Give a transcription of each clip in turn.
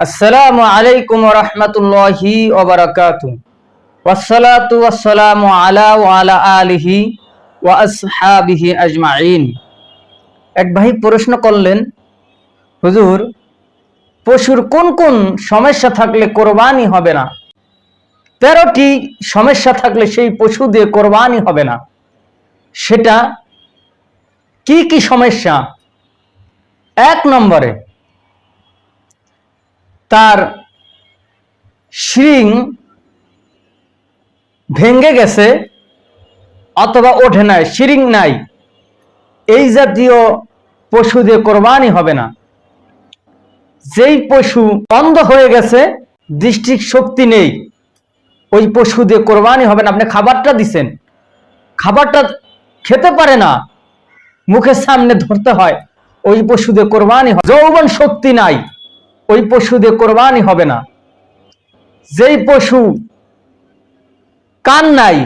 আসসালামু আলাইকুম রহমতুল্লাহি ওয়াসসালাতু ওয়াসসালামু আলা ওয়া আলা আলিহি ওয়া আসহাবিহি আজমাইন। এক ভাই প্রশ্ন করলেন, হুজুর, পশুর কোন কোন সমস্যা থাকলে কোরবানি হবে না? তেরোটি সমস্যা থাকলে সেই পশু দিয়ে কোরবানি হবে না। সেটা কি কি সমস্যা? এক নম্বরে তার শিং ভেঙ্গে গেছে অথবা ওঠে নাই, শিরিং নাই। এই জাতীয় পশু দিয়ে কোরবানি হবে না। যেই পশু অন্ধ হয়ে গেছে দৃষ্টি শক্তি নেই, ওই পশু দিয়ে কোরবানি হবে না। আপনি খাবারটা দিছেন। খাবারটা খেতে পারে না। মুখের সামনে ধরতে হয়, ওই পশু দিয়ে কোরবানি হবে যৌবন শক্তি নাই। ওই পশু দিয়ে কোরবানি হবে না। যেই পশু কান নাই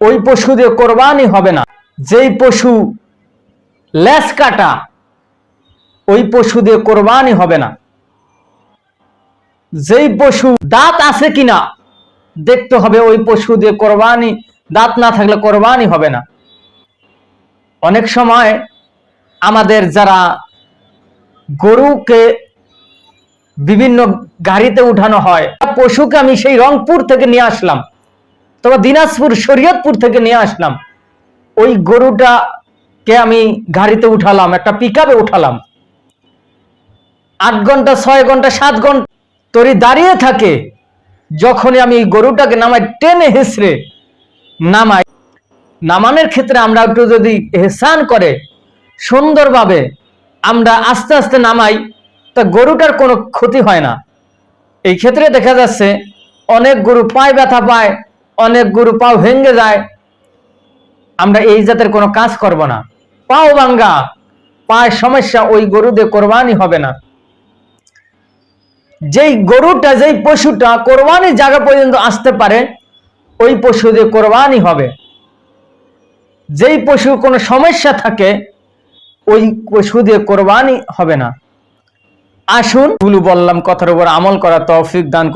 ওই পশু দিয়ে কোরবানি হবে না। যেই পশু লেস কাটা, ওই পশু দিয়ে কোরবানি হবে না। যেই পশু দাঁত আছে কিনা, দেখতে হবে ওই পশু দিয়ে কোরবানি, দাঁত না থাকলে কোরবানি হবে না। অনেক সময় আমাদের যারা গরুকে বিভিন্ন গাড়িতে উঠানো হয়। পশুকে আমি সেই রংপুর থেকে নিয়ে আসলাম। তবে দিনাজপুর, শরীয়তপুর থেকে নিয়ে আসলাম। ওই গরুটাকে আমি গাড়িতে উঠালাম, একটা পিক উঠালাম। আট ঘণ্টা, ছয় ঘণ্টা, সাত ঘণ্টা তরি দাঁড়িয়ে থাকে। যখনই আমি গরুটাকে নামাই, টেনে হেসড়ে নামাই। নামানোর ক্ষেত্রে আমরা একটু যদি হেসান করে, সুন্দরভাবে আমরা আস্তে আস্তে নামাই। তা গরুটার কোনো ক্ষতি হয় না। এই ক্ষেত্রে দেখা যাচ্ছে অনেক গরু পায়ে ব্যথা পায়, অনেক গরু পাও ভেঙে যায়। আমরা এই জাতের কোনো কাজ করব না। পাও ভাঙ্গা, পায়ের সমস্যা ওই গরু দিয়ে কোরবানি হবে না। যেই গরুটা, যেই পশুটা কোরবানি জায়গা পর্যন্ত আসতে পারে, ওই পশু দিয়ে কোরবানি হবে। যেই পশুর কোনো সমস্যা থাকে, ওই পশু দিয়ে কোরবানি হবে না। আসুনগুলো বললাম কথার উপর আমল করা তৌফিক দান